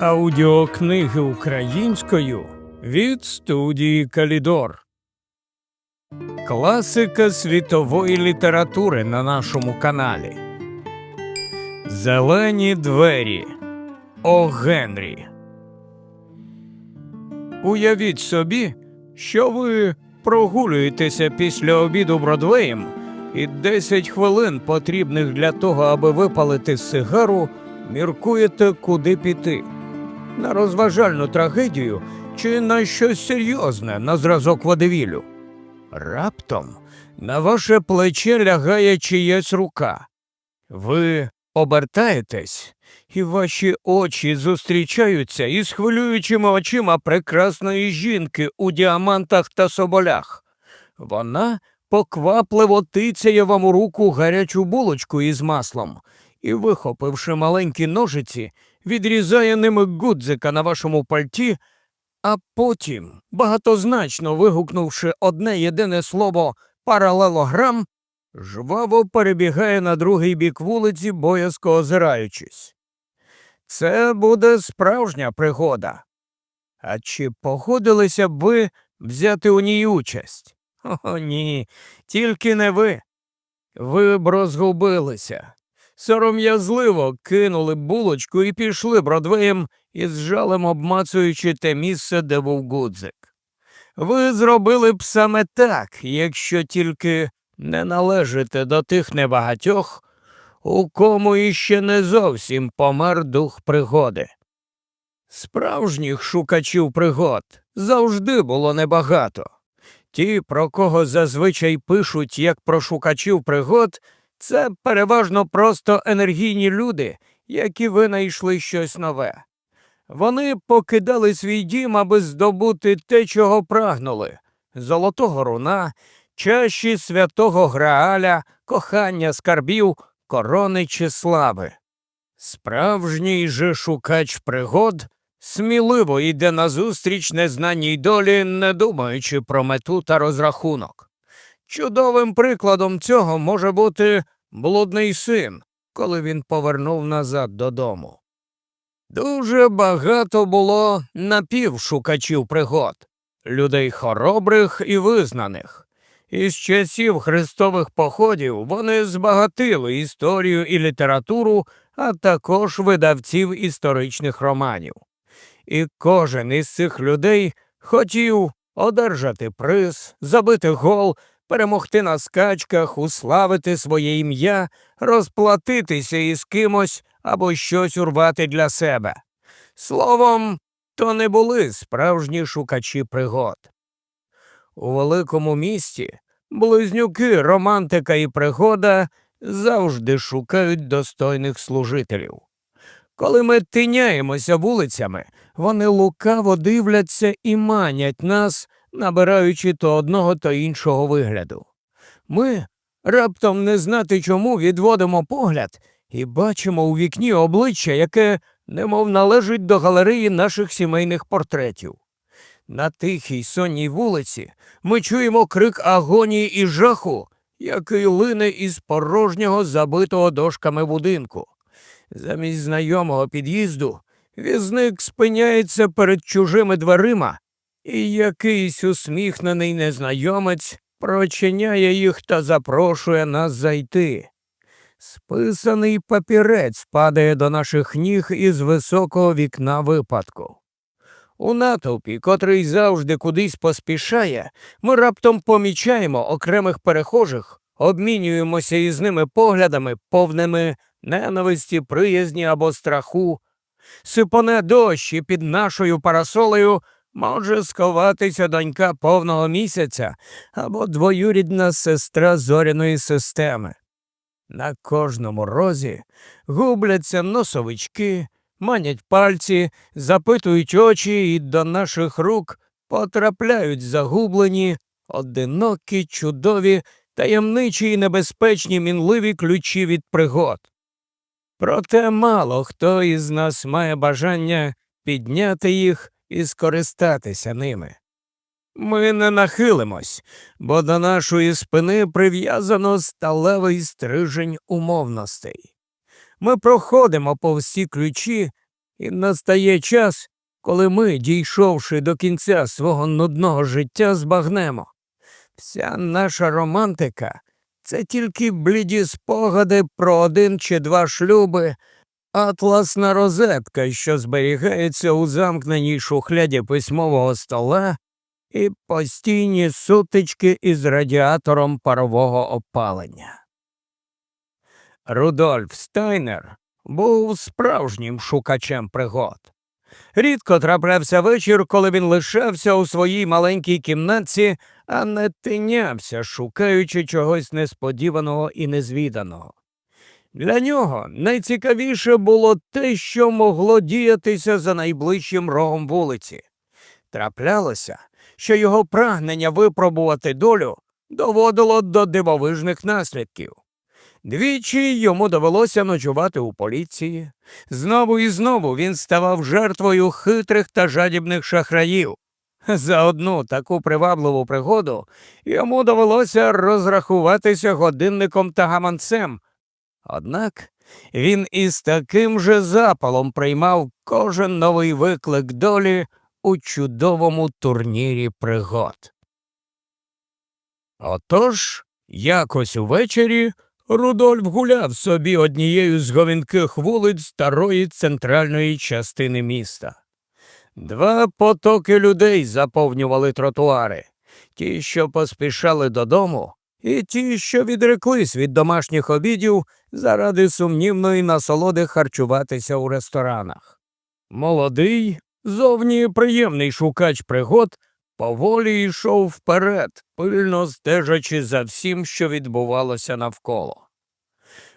Аудіокниги українською від студії Калідор. Класика світової літератури на нашому каналі. Зелені двері О Генрі. Уявіть собі, що ви прогулюєтеся після обіду Бродвеєм, і 10 хвилин потрібних для того, аби випалити сигару, міркуєте, куди піти. На розважальну трагедію чи на щось серйозне на зразок водевілю. Раптом на ваше плече лягає чиясь рука. Ви обертаєтесь, і ваші очі зустрічаються із хвилюючими очима прекрасної жінки у діамантах та соболях. Вона поквапливо тицяє вам у руку гарячу булочку із маслом і, вихопивши маленькі ножиці, відрізає ними гудзика на вашому пальті, а потім, багатозначно вигукнувши одне єдине слово паралелограм, жваво перебігає на другий бік вулиці, боязко озираючись. Це буде справжня пригода. А чи погодилися б ви взяти у ній участь? О, ні, тільки не ви. Ви б розгубилися. Сором'язливо кинули булочку і пішли бродвеєм із жалем обмацуючи те місце, де був гудзик. Ви зробили б саме так, якщо тільки не належите до тих небагатьох, у кому іще не зовсім помер дух пригоди. Справжніх шукачів пригод завжди було небагато. Ті, про кого зазвичай пишуть як про шукачів пригод, це переважно просто енергійні люди, які винайшли щось нове. Вони покидали свій дім, аби здобути те, чого прагнули золотого руна, чаші святого Грааля, кохання скарбів, корони чи слави. Справжній же шукач пригод сміливо йде назустріч незнаній долі, не думаючи про мету та розрахунок. Чудовим прикладом цього може бути блудний син, коли він повернув назад додому. Дуже багато було напівшукачів пригод, людей хоробрих і визнаних. Із часів хрестових походів вони збагатили історію і літературу, а також видавців історичних романів. І кожен із цих людей хотів одержати приз, забити гол, перемогти на скачках, уславити своє ім'я, розплатитися із кимось або щось урвати для себе. Словом, то не були справжні шукачі пригод. У великому місті близнюки, романтика і пригода завжди шукають достойних служителів. Коли ми тиняємося вулицями, вони лукаво дивляться і манять нас, набираючи то одного, то іншого вигляду. Ми раптом не знати чому відводимо погляд і бачимо у вікні обличчя, яке немов належить до галереї наших сімейних портретів. На тихій сонній вулиці ми чуємо крик агонії і жаху, який лине із порожнього забитого дошками будинку. Замість знайомого під'їзду візник спиняється перед чужими дверима, і якийсь усміхнений незнайомець прочиняє їх та запрошує нас зайти. Списаний папірець падає до наших ніг із високого вікна випадку. У натовпі, котрий завжди кудись поспішає, ми раптом помічаємо окремих перехожих, обмінюємося із ними поглядами, повними ненависті, приязні або страху. Сипоне дощ і під нашою парасолею може сховатися донька повного місяця або двоюрідна сестра зоряної системи. На кожному розі губляться носовички, манять пальці, запитують очі і до наших рук потрапляють загублені, одинокі, чудові, таємничі і небезпечні мінливі ключі від пригод. Проте мало хто із нас має бажання підняти їх і скористатися ними. Ми не нахилимось, бо до нашої спини прив'язано сталевий стрижень умовностей. Ми проходимо по всі ключі, І настає час, коли ми, дійшовши до кінця свого нудного життя, збагнемо. Вся наша романтика це тільки бліді спогади про один чи два шлюби, атласна розетка, що зберігається у замкненій шухляді письмового стола, і постійні сутички із радіатором парового опалення. Рудольф Стайнер був справжнім шукачем пригод. Рідко траплявся вечір, коли він лишався у своїй маленькій кімнатці, а не тинявся, шукаючи чогось несподіваного і незвіданого. Для нього найцікавіше було те, що могло діятися за найближчим рогом вулиці. Траплялося, що його прагнення випробувати долю доводило до дивовижних наслідків. Двічі йому довелося ночувати у поліції. Знову і знову він ставав жертвою хитрих та жадібних шахраїв. За одну таку привабливу пригоду йому довелося розрахуватися годинником та гаманцем. Однак він із таким же запалом приймав кожен новий виклик долі у чудовому турнірі пригод. Отож, якось увечері Рудольф гуляв собі однією з говінких вулиць старої центральної частини міста. Два потоки людей заповнювали тротуари ті, що поспішали додому, і ті, що відреклись від домашніх обідів заради сумнівної насолоди харчуватися у ресторанах. Молодий, зовні приємний шукач пригод поволі йшов вперед, пильно стежачи за всім, що відбувалося навколо.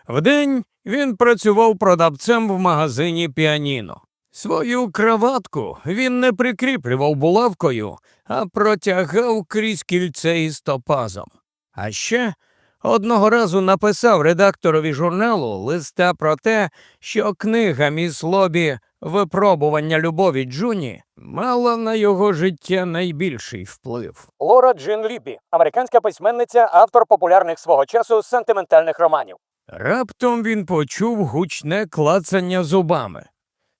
Вдень він працював продавцем в магазині піаніно. Свою краватку він не прикріплював булавкою, а протягав крізь кільце із топазом. А ще одного разу написав редакторові журналу листа про те, що книга міс Лобі Випробування любові Джуні мала на його життя найбільший вплив. Лора Джин Ліббі, американська письменниця, автор популярних свого часу сентиментальних романів. Раптом він почув гучне клацання зубами.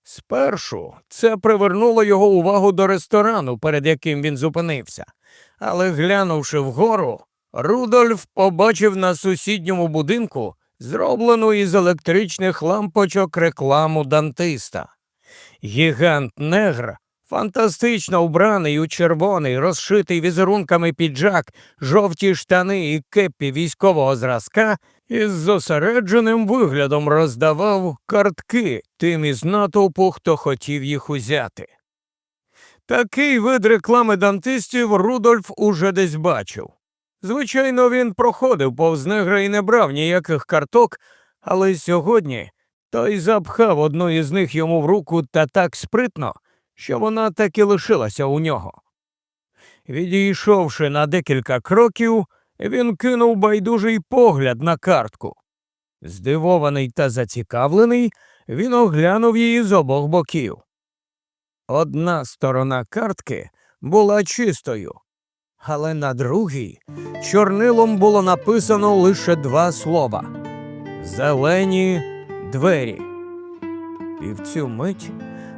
Спершу це привернуло його увагу до ресторану, перед яким він зупинився, але глянувши вгору, Рудольф побачив на сусідньому будинку зроблену із електричних лампочок рекламу дантиста. Гігант негр, фантастично убраний у червоний, розшитий візерунками піджак, жовті штани і кепі військового зразка, із зосередженим виглядом роздавав картки тим із натовпу, хто хотів їх узяти. Такий вид реклами дантистів Рудольф уже десь бачив. Звичайно, він проходив повз негра і не брав ніяких карток, але сьогодні той запхав одну із них йому в руку та так спритно, що вона так і лишилася у нього. Відійшовши на декілька кроків, він кинув байдужий погляд на картку. Здивований та зацікавлений, він оглянув її з обох боків. Одна сторона картки була чистою, але на другій чорнилом було написано лише два слова Зелені двері. І в цю мить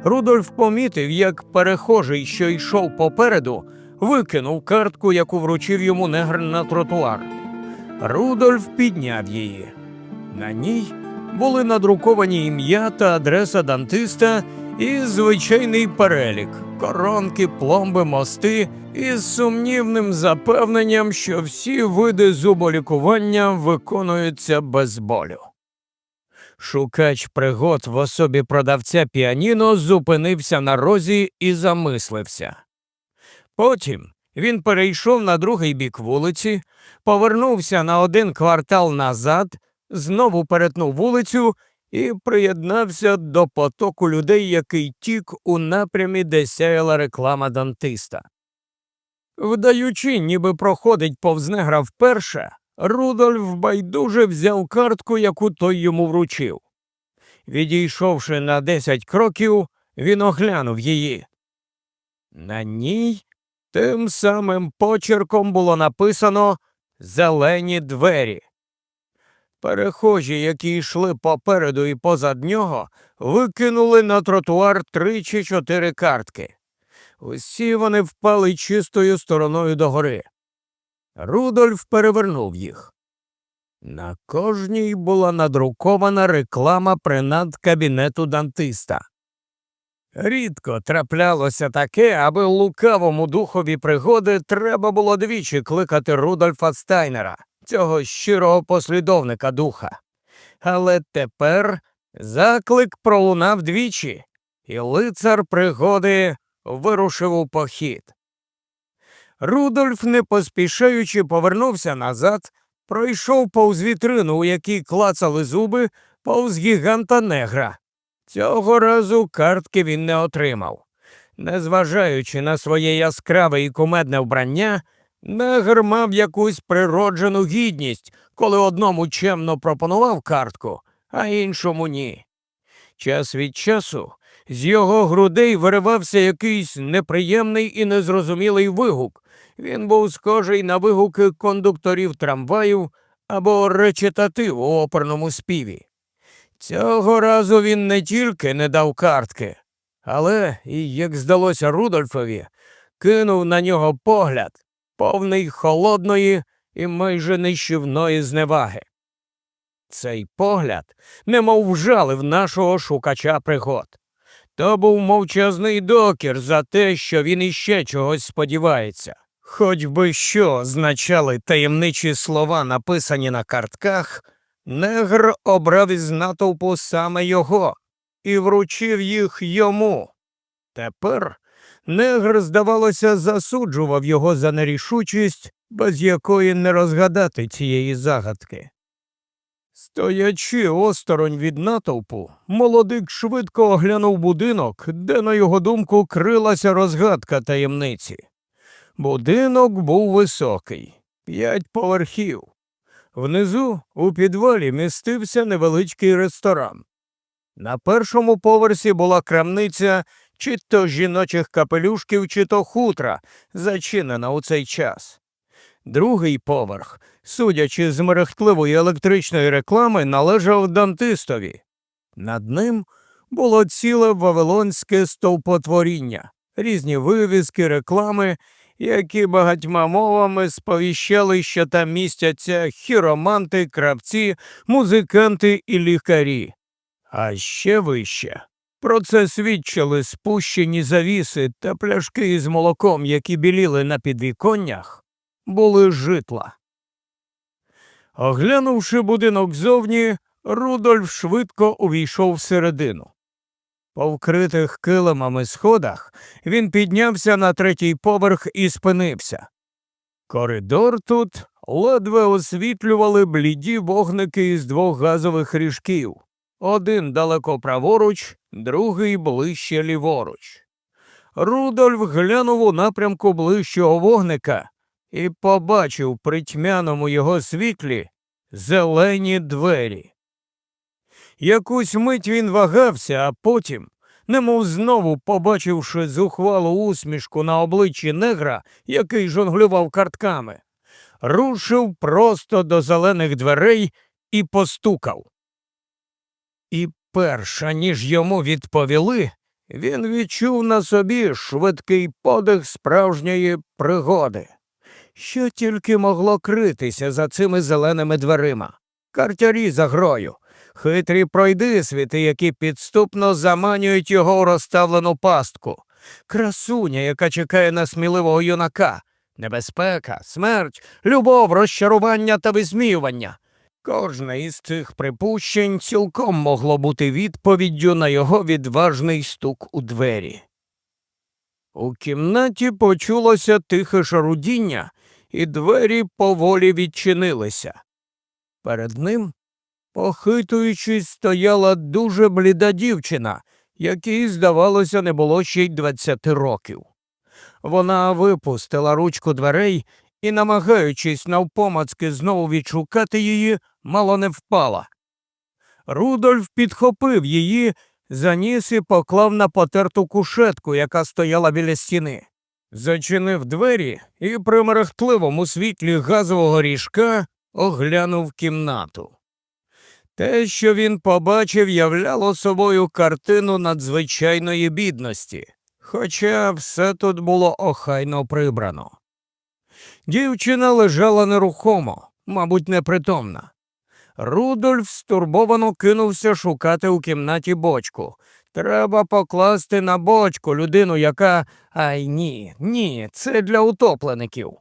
Рудольф помітив, як перехожий, що йшов попереду, викинув картку, яку вручив йому негр на тротуар. Рудольф підняв її. На ній були надруковані ім'я та адреса дантиста і звичайний перелік коронки, пломби, мости із сумнівним запевненням, що всі види зуболікування виконуються без болю. Шукач пригод в особі продавця піаніно зупинився на розі і замислився. Потім він перейшов на другий бік вулиці, повернувся на один квартал назад, знову перетнув вулицю і приєднався до потоку людей, який тік у напрямі, де сяяла реклама дантиста. Вдаючи, ніби проходить повз негра вперше, Рудольф байдуже взяв картку, яку той йому вручив. Відійшовши на десять кроків, він оглянув її. На ній тим самим почерком було написано Зелені двері. Перехожі, які йшли попереду і позад нього, викинули на тротуар три чи чотири картки. Усі вони впали чистою стороною догори. Рудольф перевернув їх. На кожній була надрукована реклама принад кабінету дантиста. Рідко траплялося таке, аби лукавому духові пригоди треба було двічі кликати Рудольфа Стайнера, цього щирого послідовника духа. Але тепер заклик пролунав двічі, і лицар пригоди вирушив у похід. Рудольф, не поспішаючи, повернувся назад, пройшов повз вітрину, у якій клацали зуби, повз гіганта негра. Цього разу картки він не отримав. Незважаючи на своє яскраве і кумедне вбрання, негр мав якусь природжену гідність, коли одному чемно пропонував картку, а іншому ні. Час від часу з його грудей виривався якийсь неприємний і незрозумілий вигук. Він був схожий на вигуки кондукторів трамваю або речитатив у оперному співі. Цього разу він не тільки не дав картки, але, і, як здалося Рудольфові, кинув на нього погляд, повний холодної і майже нищівної зневаги. Цей погляд немов вжалив нашого шукача пригод. То був мовчазний докір за те, що він іще чогось сподівається. Хоч би що означали таємничі слова, написані на картках, негр обрав із натовпу саме його і вручив їх йому. Тепер негр, здавалося, засуджував його за нерішучість, без якої не розгадати цієї загадки. Стоячи осторонь від натовпу, молодик швидко оглянув будинок, де, на його думку, крилася розгадка таємниці. Будинок був високий, п'ять поверхів. Внизу, у підвалі, містився невеличкий ресторан. На першому поверсі була крамниця чи то жіночих капелюшків, чи то хутра, зачинена у цей час. Другий поверх, судячи з мерехтливої електричної реклами, належав дантистові. Над ним було ціле вавилонське стовпотворіння, різні вивіски, реклами, які багатьма мовами сповіщали, що там містяться хіроманти, кравці, музиканти і лікарі. А ще вище. Про це свідчили спущені завіси та пляшки із молоком, які біліли на підвіконнях, були житла. Оглянувши будинок зовні, Рудольф швидко увійшов всередину. По вкритих килимами сходах він піднявся на третій поверх і спинився. Коридор тут ледве освітлювали бліді вогники із двох газових ріжків. Один далеко праворуч, другий ближче ліворуч. Рудольф глянув у напрямку ближчого вогника і побачив при тьмяному його світлі зелені двері. Якусь мить він вагався, а потім, немов знову побачивши зухвалу усмішку на обличчі негра, який жонглював картками, рушив просто до зелених дверей і постукав. Перша, ніж йому відповіли, він відчув на собі швидкий подих справжньої пригоди. Що тільки могло критися за цими зеленими дверима? Картярі за грою, хитрі пройдисвіти, які підступно заманюють його у розставлену пастку, красуня, яка чекає на сміливого юнака, небезпека, смерть, любов, розчарування та висміювання. Кожне із цих припущень цілком могло бути відповіддю на його відважний стук у двері. У кімнаті почулося тихе шарудіння, і двері поволі відчинилися. Перед ним, похитуючись, стояла дуже бліда дівчина, якій, здавалося, не було ще й двадцяти років. Вона випустила ручку дверей і, намагаючись навпомацки знову відшукати її, мало не впала. Рудольф підхопив її, заніс і поклав на потерту кушетку, яка стояла біля стіни. Зачинив двері і при мерехтливому світлі газового ріжка оглянув кімнату. Те, що він побачив, являло собою картину надзвичайної бідності, хоча все тут було охайно прибрано. Дівчина лежала нерухомо, мабуть, непритомна. Рудольф стурбовано кинувся шукати у кімнаті бочку. Треба покласти на бочку людину, яка. Ай ні, ні, це для утоплеників.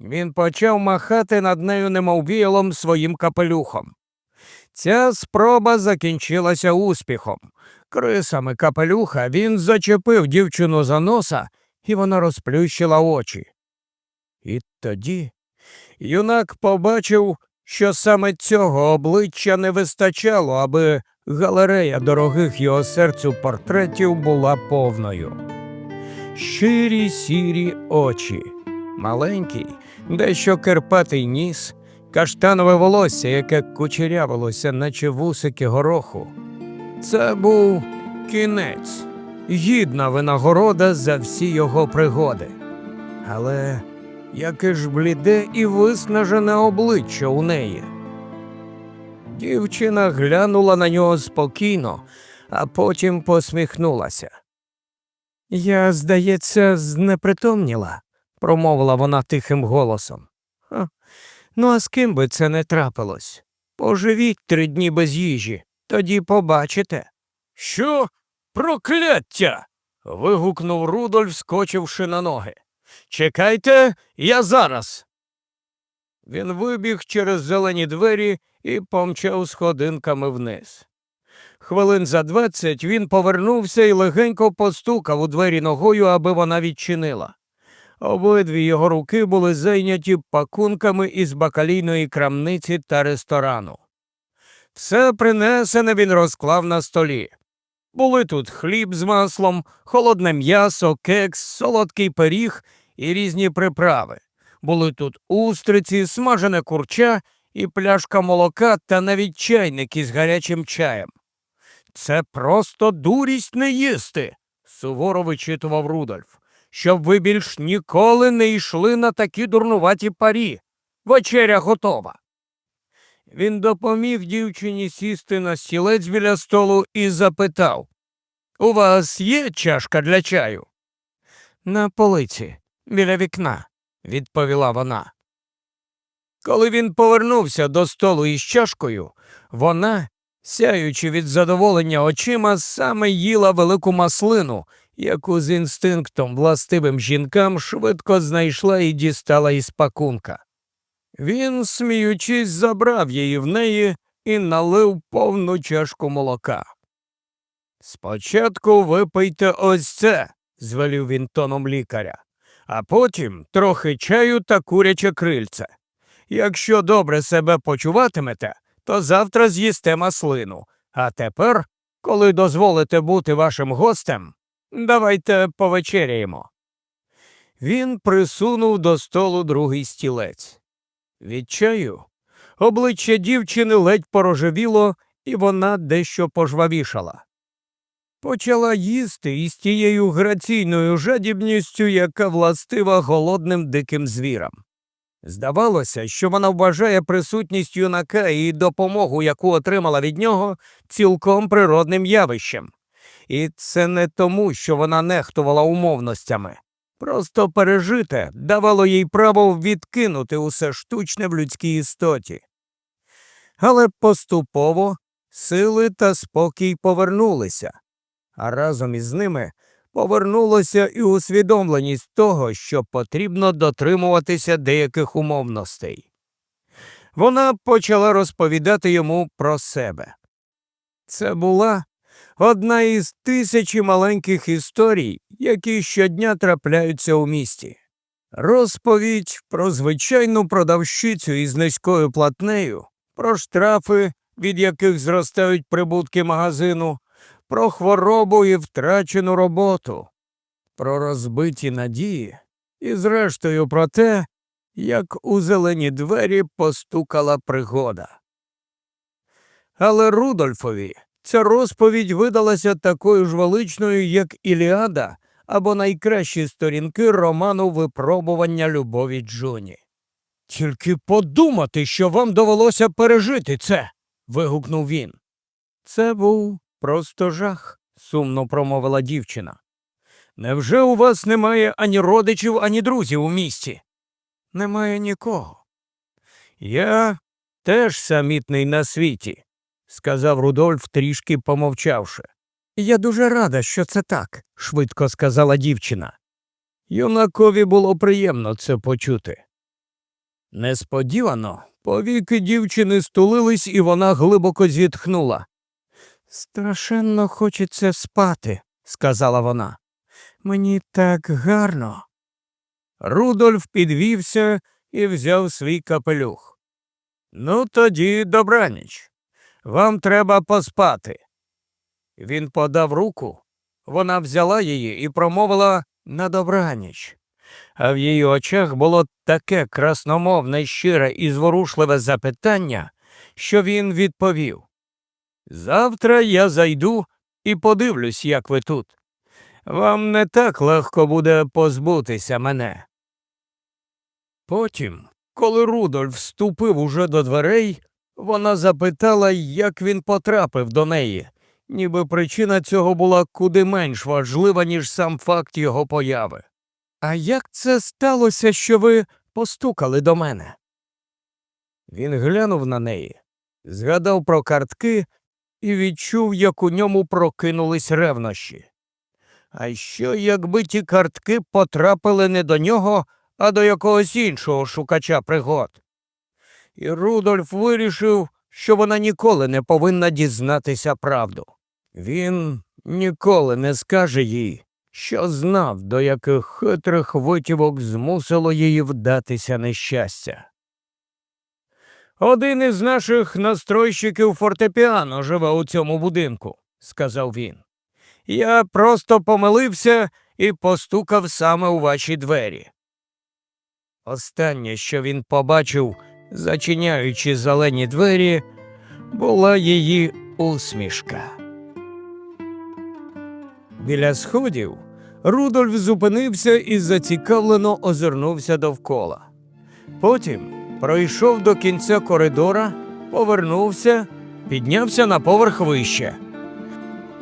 Він почав махати над нею немов віялом своїм капелюхом. Ця спроба закінчилася успіхом. Крисами капелюха він зачепив дівчину за носа, і вона розплющила очі. І тоді юнак побачив, що саме цього обличчя не вистачало, аби галерея дорогих його серцю портретів була повною. Щирі сірі очі, маленький, дещо керпатий ніс, каштанове волосся, яке кучерявилося, наче вусики гороху. Це був кінець, гідна винагорода за всі його пригоди. Але яке ж бліде і виснажене обличчя у неї. Дівчина глянула на нього спокійно, а потім посміхнулася. Я, здається, знепритомніла, промовила вона тихим голосом. «Ха, Ну, а з ким би це не трапилось? Поживіть три дні без їжі, тоді побачите. Що? Прокляття. вигукнув Рудольф, скочивши на ноги. Чекайте, я зараз. Він вибіг через зелені двері і помчав сходинками вниз. Хвилин за двадцять він повернувся і легенько постукав у двері ногою, аби вона відчинила. Обидві його руки були зайняті пакунками із бакалійної крамниці та ресторану. Все принесене він розклав на столі. Були тут хліб з маслом, холодне м'ясо, кекс, солодкий пиріг і різні приправи. Були тут устриці, смажене курча і пляшка молока та навіть чайник із гарячим чаєм. Це просто дурість не їсти, суворо вичитував Рудольф, щоб ви більш ніколи не йшли на такі дурнуваті парі. Вечеря готова. Він допоміг дівчині сісти на стілець біля столу і запитав У вас є чашка для чаю? На полиці, біля вікна, відповіла вона. Коли він повернувся до столу із чашкою, вона, сяючи від задоволення очима, саме їла велику маслину, яку з інстинктом властивим жінкам швидко знайшла і дістала із пакунка. Він, сміючись, забрав її в неї і налив повну чашку молока. Спочатку випийте ось це, звелів він тоном лікаря, а потім трохи чаю та куряче крильце. Якщо добре себе почуватимете, то завтра з'їсте маслину. А тепер, коли дозволите бути вашим гостем, давайте повечеряємо. Він присунув до столу другий стілець. Від чаю обличчя дівчини ледь порожевіло, і вона дещо пожвавішала. Почала їсти із тією граційною жадібністю, яка властива голодним диким звірам. Здавалося, що вона вважає присутність юнака і допомогу, яку отримала від нього, цілком природним явищем. І це не тому, що вона нехтувала умовностями. Просто пережите давало їй право відкинути усе штучне в людській істоті. Але поступово сили та спокій повернулися, а разом із ними повернулося і усвідомленість того, що потрібно дотримуватися деяких умовностей. Вона почала розповідати йому про себе. Це була одна із тисячі маленьких історій, які щодня трапляються у місті. Розповідь про звичайну продавщицю із низькою платнею, про штрафи, від яких зростають прибутки магазину, про хворобу і втрачену роботу, про розбиті надії і, зрештою, про те, як у зелені двері постукала пригода. Але Рудольфові ця розповідь видалася такою ж величною, як Іліада або найкращі сторінки роману Випробування любові Джоні. Тільки подумати, що вам довелося пережити це. вигукнув він. Це був просто жах, сумно промовила дівчина. Невже у вас немає ані родичів, ані друзів у місті? Немає нікого. Я теж самітний на світі, сказав Рудольф, трішки помовчавши. Я дуже рада, що це так, швидко сказала дівчина. Юнакові було приємно це почути. Несподівано повіки дівчини стулились, і вона глибоко зітхнула. Страшенно хочеться спати, сказала вона. Мені так гарно. Рудольф підвівся і взяв свій капелюх. Ну, тоді добраніч. Вам треба поспати. Він подав руку, вона взяла її і промовила на добраніч. А в її очах було таке красномовне, щире і зворушливе запитання, що він відповів Завтра я зайду і подивлюсь, як ви тут. Вам не так легко буде позбутися мене. Потім, коли Рудольф вступив уже до дверей, вона запитала, як він потрапив до неї, ніби причина цього була куди менш важлива, ніж сам факт його появи. А як це сталося, що ви постукали до мене? Він глянув на неї, згадав про картки і відчув, як у ньому прокинулись ревнощі. А що, якби ті картки потрапили не до нього, а до якогось іншого шукача пригод? І Рудольф вирішив, що вона ніколи не повинна дізнатися правду. Він ніколи не скаже їй, що знав, до яких хитрих витівок змусило її вдатися нещастя. Один із наших настройщиків фортепіано живе у цьому будинку, сказав він. Я просто помилився і постукав саме у ваші двері. Останнє, що він побачив, зачиняючи зелені двері, була її усмішка. Біля сходів Рудольф зупинився і зацікавлено озирнувся довкола. Потім пройшов до кінця коридора, повернувся, піднявся на поверх вище.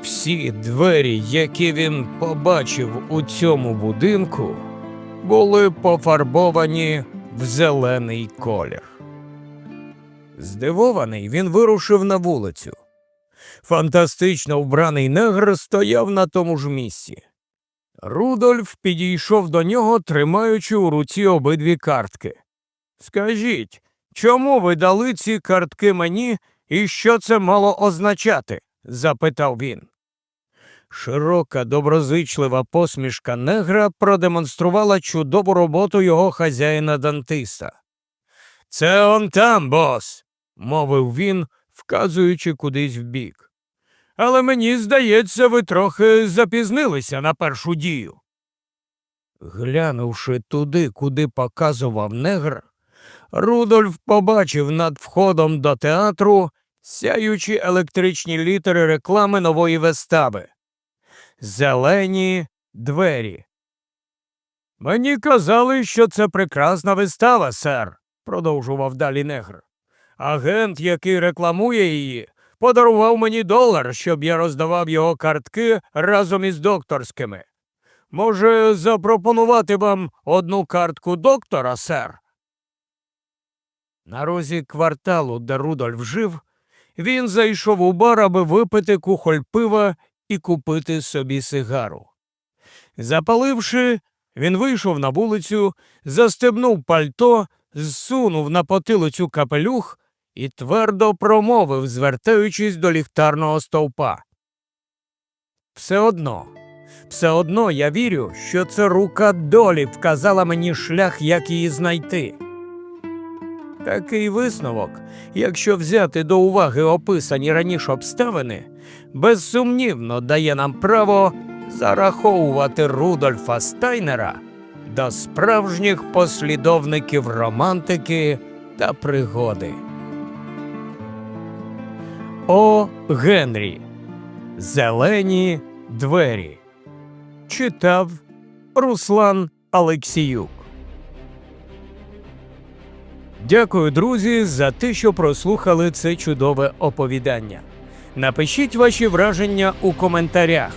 Всі двері, які він побачив у цьому будинку, були пофарбовані в зелений колір. Здивований, він вирушив на вулицю. Фантастично вбраний негр стояв на тому ж місці. Рудольф підійшов до нього, тримаючи у руці обидві картки. Скажіть, чому ви дали ці картки мені і що це мало означати? запитав він. Широка доброзичлива посмішка негра продемонструвала чудову роботу його хазяїна Дантиста. Це он там, бос, мовив він, вказуючи кудись вбік. Але мені здається, ви трохи запізнилися на першу дію. Глянувши туди, куди показував негр, Рудольф побачив над входом до театру сяючі електричні літери реклами нової вистави. Зелені двері. Мені казали, що це прекрасна вистава, сер, продовжував далі негр. Агент, який рекламує її, подарував мені долар, щоб я роздавав його картки разом із докторськими. Може, запропонувати вам одну картку доктора, сер? На розі кварталу, де Рудольф жив, він зайшов у бар, аби випити кухоль пива і купити собі сигару. Запаливши, він вийшов на вулицю, застебнув пальто, зсунув на потилицю капелюх і твердо промовив, звертаючись до ліхтарного стовпа. Все одно, все одно я вірю, що це рука долі вказала мені шлях, як її знайти. Такий висновок, якщо взяти до уваги описані раніше обставини, безсумнівно дає нам право зараховувати Рудольфа Стайнера до справжніх послідовників романтики та пригоди. О. Генрі. Зелені двері. Читав Руслан Алексіюк. Дякую, друзі, за те, що прослухали це чудове оповідання. Напишіть ваші враження у коментарях.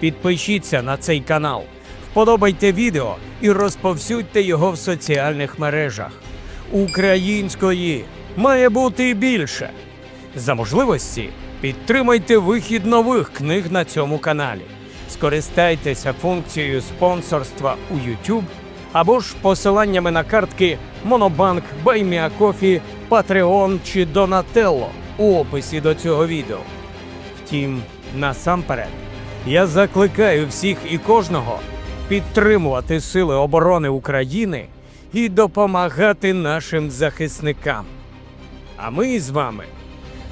Підпишіться на цей канал, вподобайте відео і розповсюдьте його в соціальних мережах. Української має бути більше. За можливості підтримайте вихід нових книг на цьому каналі. Скористайтеся функцією спонсорства у YouTube або ж посиланнями на картки Monobank, BuyMeACoffee, Patreon чи Donatello у описі до цього відео. Втім, насамперед, я закликаю всіх і кожного підтримувати Сили оборони України і допомагати нашим захисникам. А ми з вами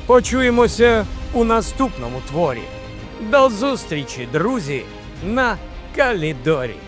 почуємося у наступному творі. До зустрічі, друзі, на Калідорі.